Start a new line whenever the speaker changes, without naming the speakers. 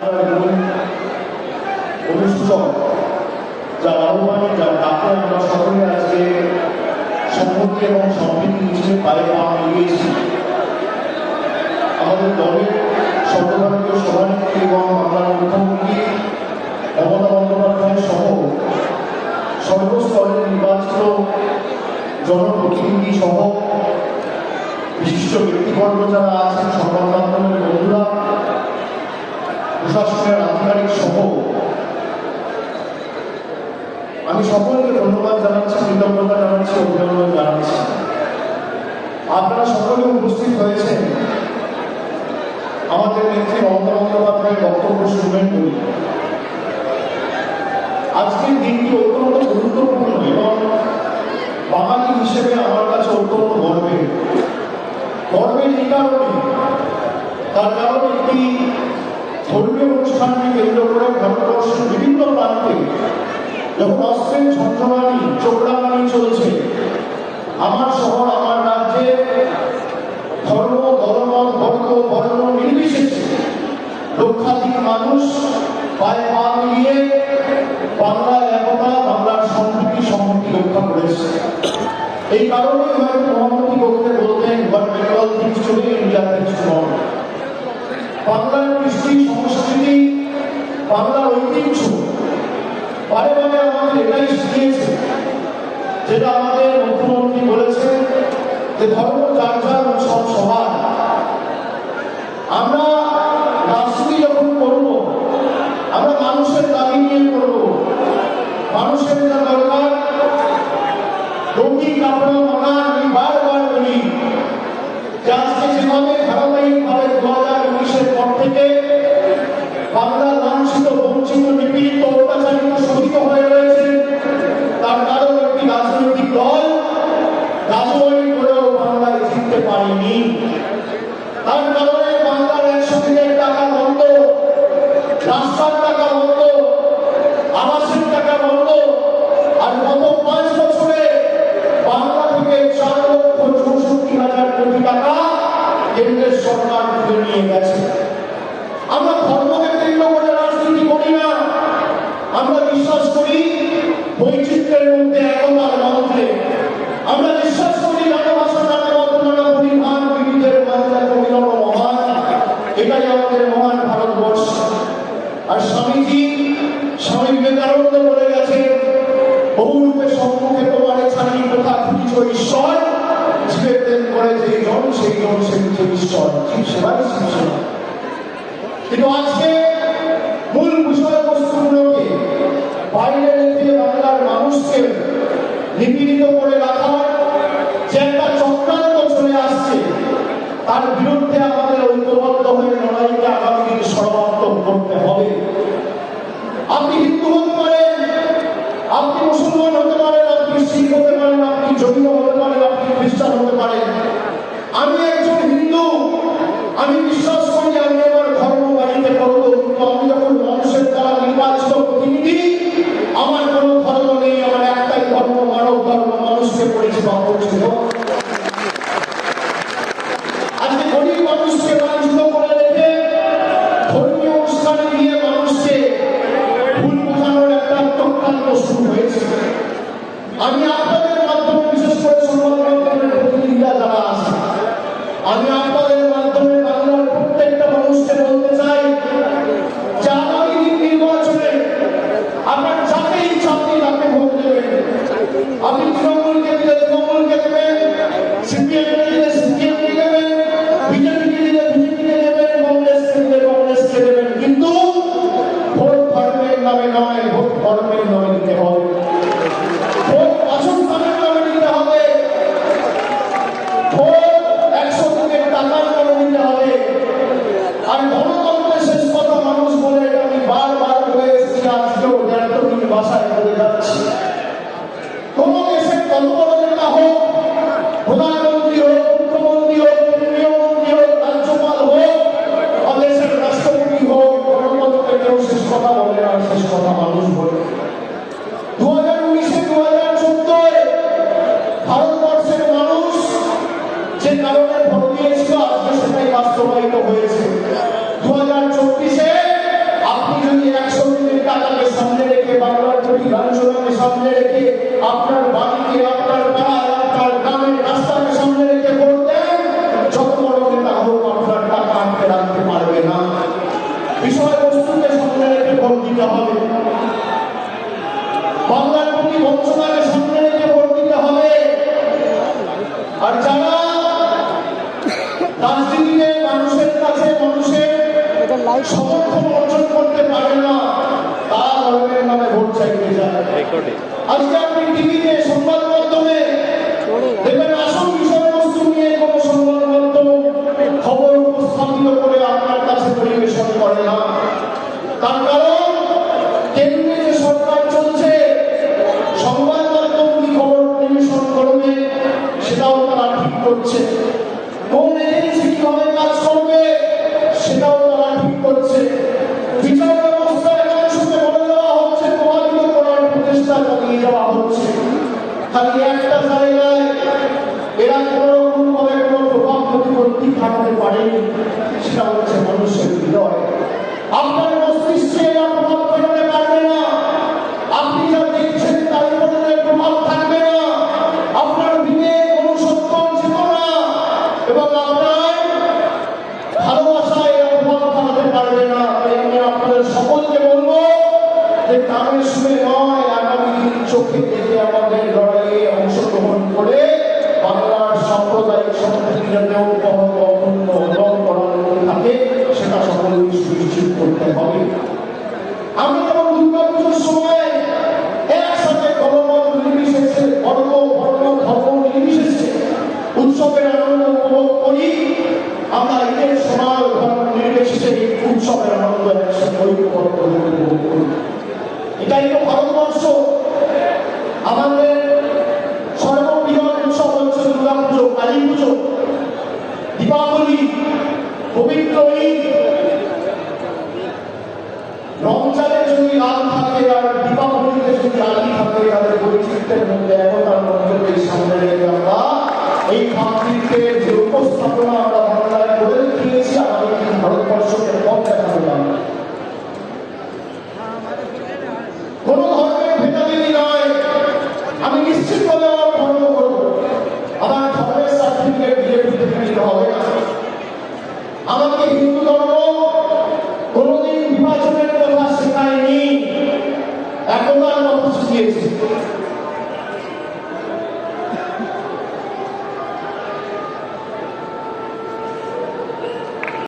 আমরা সম্মতি এবং সম্প্রীতি মিছিলে পায়ে পা মিলিয়েছি আমাদের দলের সর্বভারতীয় সভানেত্রী এবং বাংলার মুখ্যমন্ত্রী মমতা বন্দ্যোপাধ্যায় সহ জনপ্রতিনিধি সহ বিশিষ্ট ব্যক্তিবর্গ যারা আছেন সংবাদ বন্ধুরা প্রশাসনের আধিকারিক সহ আমি সকলকে ধন্যবাদ জানাচ্ছি, কৃতজ্ঞতা জানাচ্ছি, অভিনন্দন জানাচ্ছি। আপনারা সকলে উপস্থিত হয়েছেন। আমাদের নেত্রী মমতা বন্দ্যোপাধ্যায়ের বক্তব্য শুনবেন বলি। আজকের দিনটি অত্যন্ত গুরুত্বপূর্ণ এবং বাঙালি হিসেবে আমার কাছে অত্যন্ত গর্বের। গর্বের এই কারণে, তার কারণ একটি ধর্মীয় অনুষ্ঠানকে কেন্দ্র করে ভারতবর্ষের বিভিন্ন প্রান্তে যখন অস্ত্রের ঝঞ্ঝমানি চোখরামানি চলছে, আমার শহর, আমার রাজ্যে ধর্ম দলমত বর্গ, বর্ণ নির্বিশেষে লক্ষাধিক মানুষ পায়ে পা মিলিয়ে বাংলার একতা, বাংলার সম্প্রীতি সম্মতি রক্ষা করেছে এই কারণে হয়তো মহামতি বলতে বলতেন but Bengal thinks today India thinks বাংলার কৃষ্টি যে ধর্ম আমরা যখন করব, আমরা মানুষের দাবি নিয়ে করব। মানুষের যা দরকার মানা আমি বারবার বলি, যে আজকে যেভাবে ধারাবাহিকভাবে রাস্তার টাকা বন্ধ আবাসের টাকা বন্ধ আর গত পাঁচ বছরে বাংলা থেকে চার লক্ষ চৌষট্টি হাজার কোটি টাকা কেন্দ্রের সরকার তুলে নিয়ে গেছে। আমরা ধর্মকে কেন্দ্র করে রাজনীতি না, আমরা বিশ্বাস করি বৈচিত্র্যের মধ্যে একতার মন্ত্রে। আমরা বিশ্বাস মানুষকে নিপীড়িত করে রাখার যে একটা চক্রান্ত আসছে, তার বিরুদ্ধে আমাদের ঐক্যবদ্ধ হয়ে লড়াইকে আগামী দিনে সমাপ্ত করতে হবে। আপনি হিন্দু হতে অনুষ্ঠানে গিয়ে মানুষকে ভুল বোঝানোর একটা অত্যন্ত শুরু হয়েছে। আমি আপনাদের আঠাশ কথা মানুষ বলে। দু হাজার উনিশে দু হাজার চোদ্দয় ভারতবর্ষের মানুষ যে কারণে ভোট দিয়েছিল, আজকে সেটাই বাস্তবায়িত হয়েছে। আপনার বাড়িকে, আপনার পাড়ায় রেখে ভোট দেন আপনার রাখতে পারবে না। বিষয় দিতে হবে। বাংলার প্রতি বঞ্চনাকে সামনে রেখে ভোট দিতে হবে। আর যারা রাজনীতিতে মানুষের কাছে মানুষের সমর্থন অর্জন করতে পারে না তারা ধর্মের নামে ভোট চাইতে যায়। আজকে আপনি টিভিতে সংবাদ মাধ্যমে
চলে গেল
দেখবেন আসল বিষয়বস্তু নিয়ে কোনো সংবাদ মাধ্যম খবর উপস্থাপিত করে আপনার কাছে পরিবেশন করে না। তার কারণ থাকতে পারেনি সেটা হচ্ছে মানুষের হৃদয়। আপনার মস্তিষ্কে প্রভাব ফেলাতে পারবে না। আপনি থাকবে না। আপনার অনুসত্তর চেতনা এবং আপনার ভালোবাসায় পারবে না। সকলকে বলব শুনে নয়, আগামী চোখে দেখে আমাদের লড়াইয়ে অংশগ্রহণ করে বাংলার সাম্প্রদায়িক সম্প্রীতি যাতে আমরা ঈদের ধর্ম নির্বিশেষে এই উৎসবের আনন্দ একসাথে এটাই তো ভারতবর্ষ। আমাদের সর্ববৃহৎ উৎসব হচ্ছে দুর্গা পুজো কালী পুজো দীপাবলি, পবিত্র ঈদ। রমজানে যদি লাল থাকে আর দীপাবলিতে যদি লালি থাকে, তাদের বৈচিত্র্যের মধ্যে একতার মধ্যে সামনে রেখে আমরা এই ভাতৃত্বের যে উপস্থাপনা আমরা করে দেখিয়েছি আমাদের ভারতবর্ষকে পথ কোনো ধর্মের ভেদাভেদি নয়। আমি নিশ্চিতভাবে আমার ধর্ম করব। আমার ধর্মের সার্টিফিকেট থেকে হবে না। হিন্দু ধর্ম কোনোদিন বিভাজনের কথা শেখায়নি। একতার কথা শিখিয়েছে।